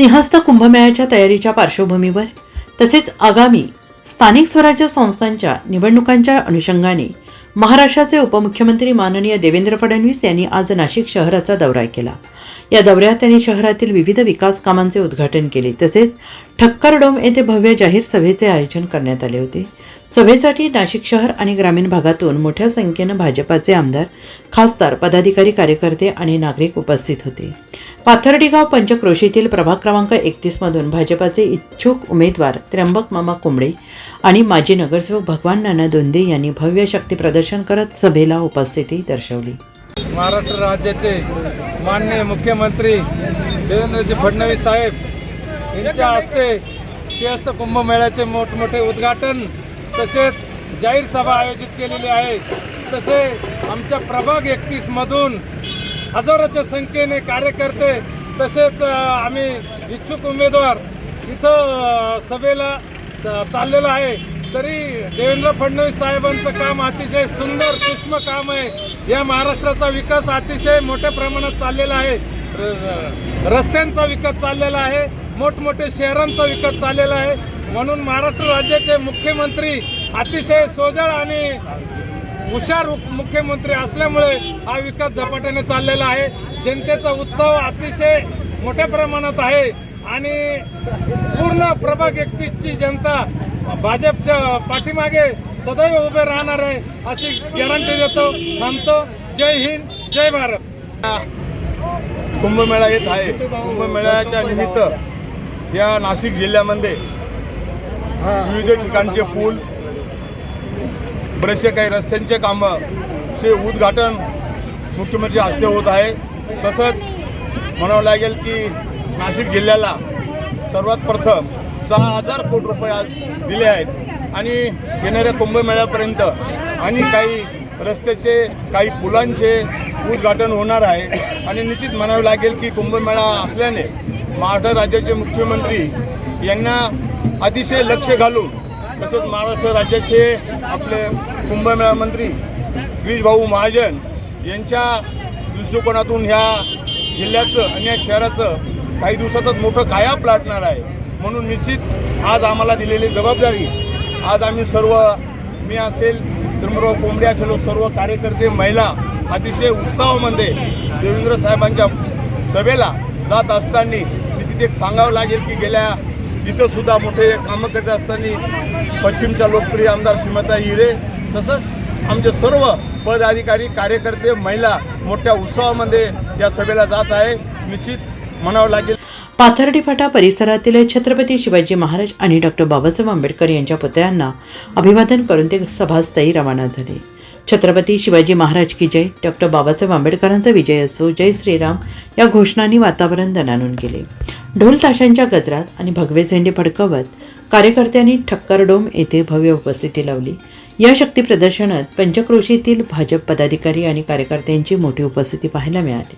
सिंहस्थ कुंभमेळ्याच्या तयारीच्या पार्श्वभूमीवर तसेच आगामी स्थानिक स्वराज्य संस्थांच्या निवडणुकांच्या अनुषंगाने महाराष्ट्राचे उपमुख्यमंत्री माननीय देवेंद्र फडणवीस यांनी आज नाशिक शहराचा दौरा केला. या दौऱ्यात त्यांनी शहरातील विविध विकास कामांचे उद्घाटन केले तसेच ठक्कर डोम येथे भव्य जाहीर सभेचे आयोजन करण्यात आले होते. सभेसाठी नाशिक शहर आणि ग्रामीण भागातून मोठ्या संख्येनं भाजपाचे आमदार खासदार पदाधिकारी कार्यकर्ते आणि नागरिक उपस्थित होते. पाथर्डीगाव पंचक्रोशीतील प्रभाग क्रमांक एकतीसमधून भाजपाचे इच्छुक उमेदवार त्र्यंबक मामा कुंबळे आणि माजी नगरसेवक भगवान नाना दोंदे यांनी भव्य शक्ती प्रदर्शन करत सभेला उपस्थिती दर्शवली. महाराष्ट्र राज्याचे माननीय मुख्यमंत्री देवेंद्रजी फडणवीस साहेब यांच्या हस्ते सिंहस्थ कुंभमेळ्याचे मोठमोठे उद्घाटन तसेच जाहीर सभा आयोजित केलेली आहे. तसे आमच्या प्रभाग एकतीसमधून हजाराच्या संख्येने कार्यकर्ते तसेच आम्ही इच्छुक उमेदवार इथं सभेला चाललेलं चाललेलो आहे. तरी देवेंद्र फडणवीस साहेबांचं काम अतिशय सुंदर सूक्ष्म काम आहे. या महाराष्ट्राचा विकास अतिशय मोठ्या प्रमाणात चाललेला आहे. र- रस्त्यांचा विकास चाललेला आहे. मोठमोठे शहरांचा विकास चाललेला आहे. म्हणून महाराष्ट्र राज्याचे मुख्यमंत्री अतिशय सोजळ आणि हुशार उप- मुख्यमंत्री असल्यामुळे हा विकास झपाट्याने चाललेला आहे. जनतेचा उत्सव अतिशय मोठ्या प्रमाणात आहे. आणि पूर्ण प्रभाग एकतीसची जनता भाजपच्या पाठीमागे सदैव उभे राहणार आहे अशी गॅरंटी देतो थांबतो. जय हिंद जय भारत. कुंभमेळा येत आहे. कुंभमेळ्याच्या निमित्त या नाशिक जिल्ह्यामध्ये विविध ठिकाणचे पूल बरेचसे काही रस्त्यांचे कामं चे उद्घाटन मुख्यमंत्री हस्ते होत आहे. तसंच म्हणावं लागेल की नाशिक जिल्ह्याला सर्वात प्रथम सहा हजार कोटी रुपये आज दिले आहेत. आणि येणाऱ्या कुंभमेळ्यापर्यंत आणि काही रस्त्याचे काही पुलांचे उद्घाटन होणार आहे. आणि निश्चित म्हणावं लागेल की कुंभमेळा असल्याने महाराष्ट्र राज्याचे मुख्यमंत्री यांना अतिशय लक्ष घालून तसेच महाराष्ट्र राज्याचे आपले कुंभमेळा मंत्री गिरीश भाऊ महाजन यांच्या दृष्टिकोनातून ह्या जिल्ह्याचं आणि या शहराचं काही दिवसातच मोठं काया लाटणार आहे. म्हणून निश्चित आज आम्हाला दिलेली जबाबदारी आज आम्ही सर्व मी असेल त्रिमराव कोंबडे असेल सर्व कार्यकर्ते महिला अतिशय उत्साहामध्ये देवेंद्र साहेबांच्या सभेला जात असताना मी तिथे एक सांगावं लागेल की गेल्या तिथंसुद्धा सुद्धा मोठे कामं करत असताना पश्चिमच्या लोकप्रिय आमदार श्रीमता हिरे तसंच आमचे सर्व पदाधिकारी कार्यकर्ते महिला मोठ्या उत्सवामध्ये या सभेला जात आहे. निश्चित म्हणावं लागेल. पाथर्डी फाटा परिसरातील छत्रपती शिवाजी महाराज आणि डॉक्टर बाबासाहेब आंबेडकर यांच्या पुतळ्यांना अभिवादन करून ते सभास्थळी रवाना झाले. छत्रपती शिवाजी महाराज की जय. डॉक्टर बाबासाहेब आंबेडकरांचा विजय असो जय श्रीराम या घोषणांनी वातावरण दणानून गेले. ढोल ताशांच्या गजरात आणि भगवे झेंडे फडकवत कार्यकर्त्यांनी ठक्करडोम येथे भव्य उपस्थिती लावली. या शक्ती प्रदर्शनात पंचक्रोशीतील भाजप पदाधिकारी आणि कार्यकर्त्यांची मोठी उपस्थिती पाहायला मिळाली.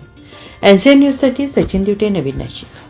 एन सी एन न्यूजसाठी सचिन दिवटे नवीन नाशिक.